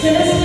Sinners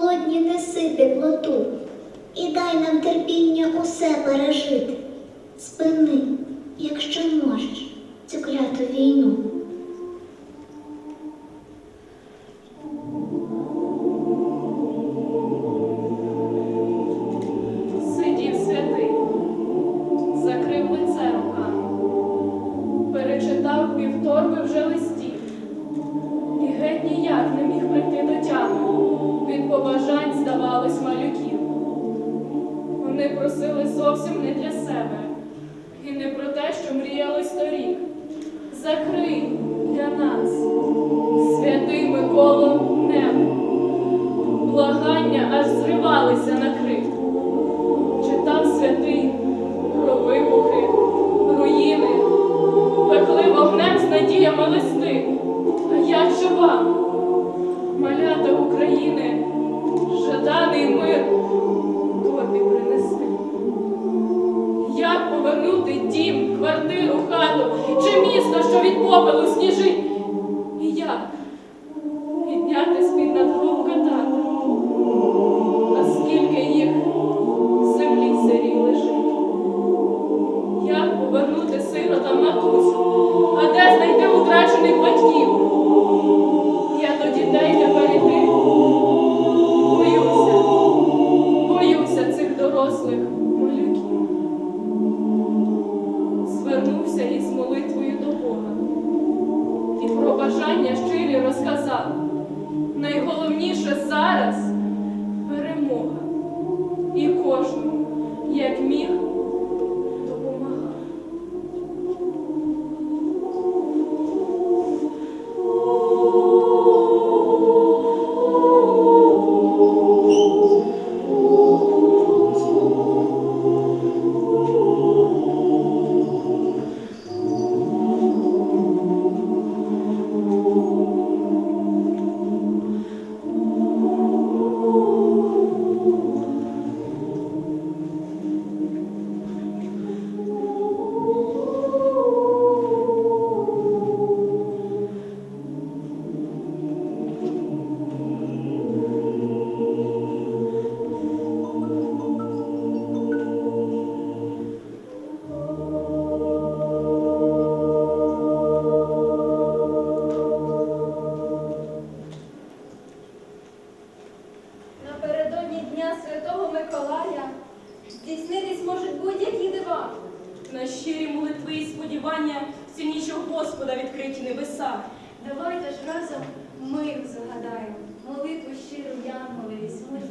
голодні неси теплоту і дай нам терпіння усе пережити. Спини, якщо можеш, цю кляту війну. закрий для нас, святий Миколо небо. Благання аж зривалися на крик. кожну, як міг.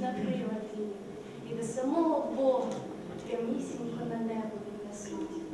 накрила її, і до самого Бога прямісінько на небо віднесуть.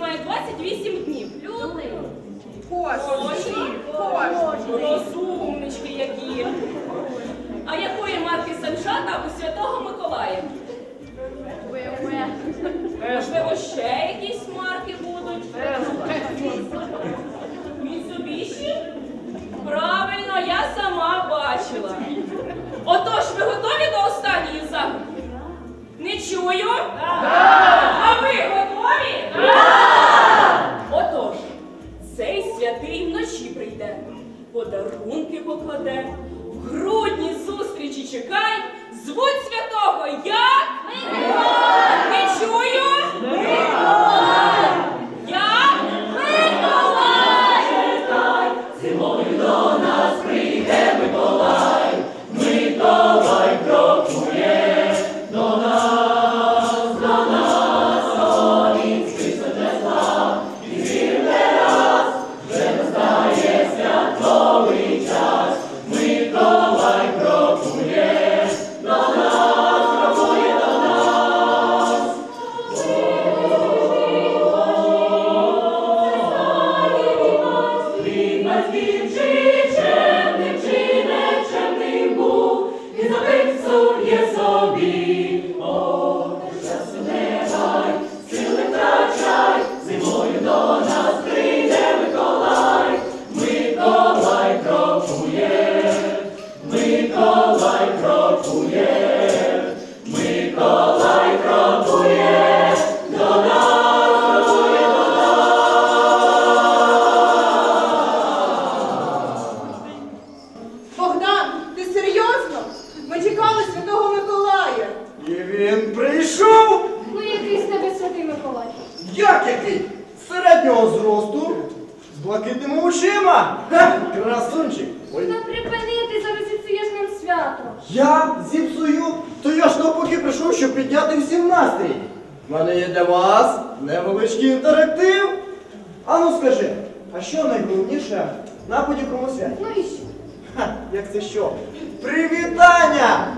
має 28 днів. Люди. Коші. Розумнички які. А якої матки санчата у Святого Миколая? Можливо, ще якісь марки будуть. Міцубіші? Правильно, я сама бачила. Отож, ви готові до останньої заходи? Не чую? А ви готові? готові? Да! Отож, цей святий вночі прийде, подарунки покладе, в грудні зустрічі чекай, звуть святого як? Не чую!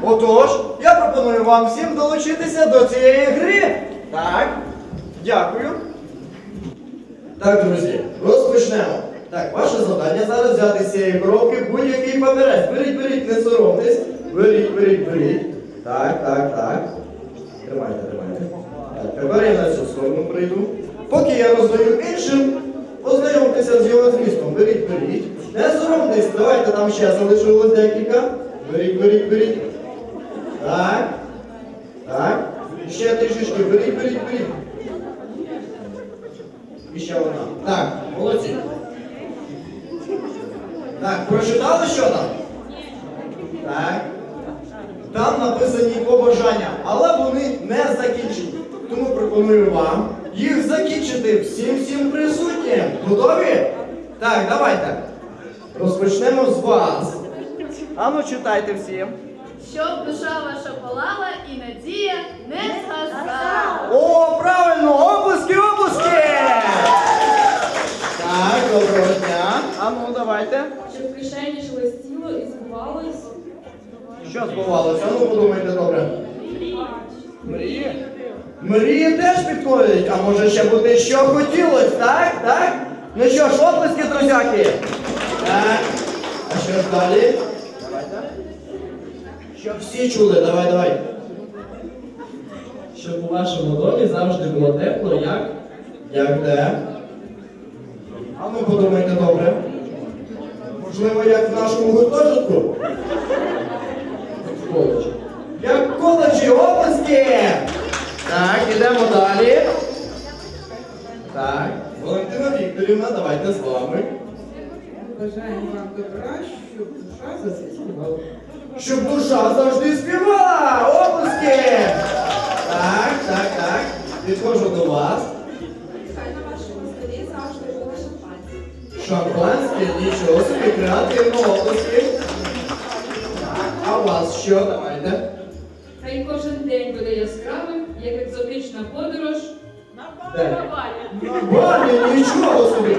Отож, я пропоную вам всім долучитися до цієї гри. Так, дякую. Так, друзі, розпочнемо. Так, ваше завдання зараз взяти з цієї коробки будь-який папірець. Беріть, беріть, не соромтесь. Беріть, беріть, беріть. Так, так, так. Тримайте, тримайте. Так, тепер я на цю сторону прийду. Поки я роздаю іншим, ознайомтеся з його змістом. Беріть, беріть. Не соромтесь, давайте там ще залишилось декілька. Беріть, беріть, беріть. Так. Так. Ще трішечки. Беріть, беріть, беріть. І ще одна. Так, молодці. Так, прочитали що там? Так. Там написані побажання, але вони не закінчені. Тому пропоную вам їх закінчити всім всім присутнім. Готові? Так, давайте. Розпочнемо з вас. Ану, читайте всі. Щоб душа ваша палала і надія не згасала. О, правильно! Облиски, облиски! Так, доброго дня. Ану, давайте. Щоб в кишені шелестіло і збувалось. Що збувалося? Ну, подумайте добре. Мрії? Мрії теж підходять, а може ще бути що хотілось, так? Так? Ну що ж, оплески, друзяки. Так. А що ж далі? Давайте. Щоб всі чули, давай, давай. Щоб у вашому домі завжди було тепло, як Як де? А ну подумайте добре. Можливо, як в нашому гуртожитку? Як в коледжі обласки! Так, ідемо далі. Так, Валентина Вікторівна, давайте з вами. Бажаємо вам добра, щоб душа заспівала. Щоб душа завжди співала! Обласки! Так, так, так. Підходжу до вас. Хай на вашому столі завжди було шампанське. Шампанське, нічого собі, креативно. Так, а у вас що? Давайте. Хай кожен день буде яскравим, як екзотична подорож. На Балі. На Балі, нічого собі.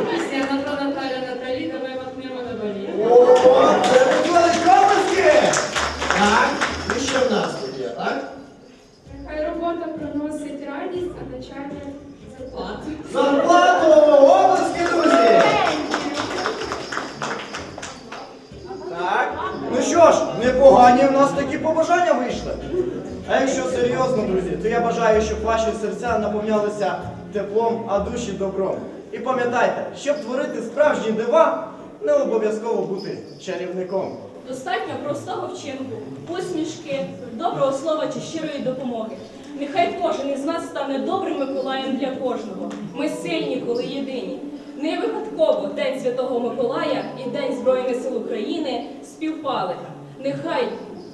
Душі добром. І пам'ятайте, щоб творити справжні дива, не обов'язково бути чарівником. Достатньо простого вчинку, посмішки, доброго слова чи щирої допомоги. Нехай кожен із нас стане добрим Миколаєм для кожного. Ми сильні, коли єдині. Не випадково День Святого Миколая і День Збройних сил України співпали. Нехай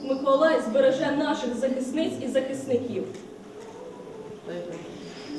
Миколай збереже наших захисниць і захисників.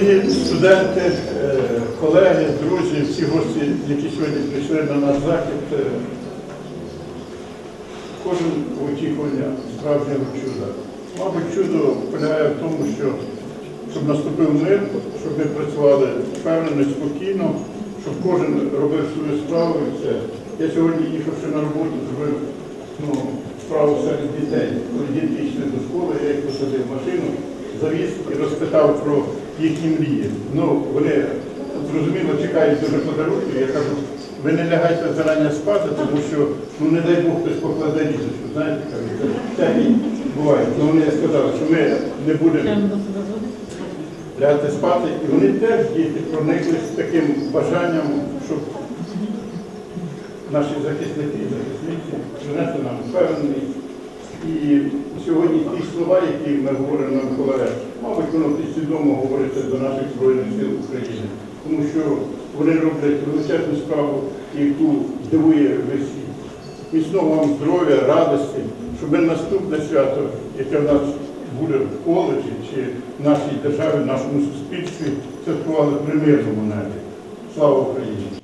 Дорогі студенти, е, колеги, друзі, всі гості, які сьогодні прийшли на наш захід, е, кожен очікування справжнього чуда. Мабуть, чудо полягає в тому, що щоб наступив мир, щоб ми працювали впевнено, спокійно, щоб кожен робив свою справу. Все. Я сьогодні їхавши на роботу, зробив ну, справу серед дітей. Коли діти йшли до школи, я їх посадив в машину, завіз і розпитав про їхні мрії. Ну, вони зрозуміло чекають дуже подарунків. Я кажу, ви не лягайте зарані спати, тому що, ну не дай Бог, хтось покладе різочку. Знаєте, кажуть, це буває. Ну вони сказали, що ми не будемо лягати спати. І вони теж діти прониклись таким бажанням, щоб наші захисники і захисниці принесли нам впевненість. Сьогодні ті слова, які ми говоримо на Миколаїв, мабуть, воно підсвідомо говориться до наших Збройних сил України, тому що вони роблять величезну справу, яку дивує весь світ. Міцного вам здоров'я, радості, щоб наступне свято, яке в нас буде в коледжі чи в нашій державі, в нашому суспільстві, святкували при мирному небі. Слава Україні!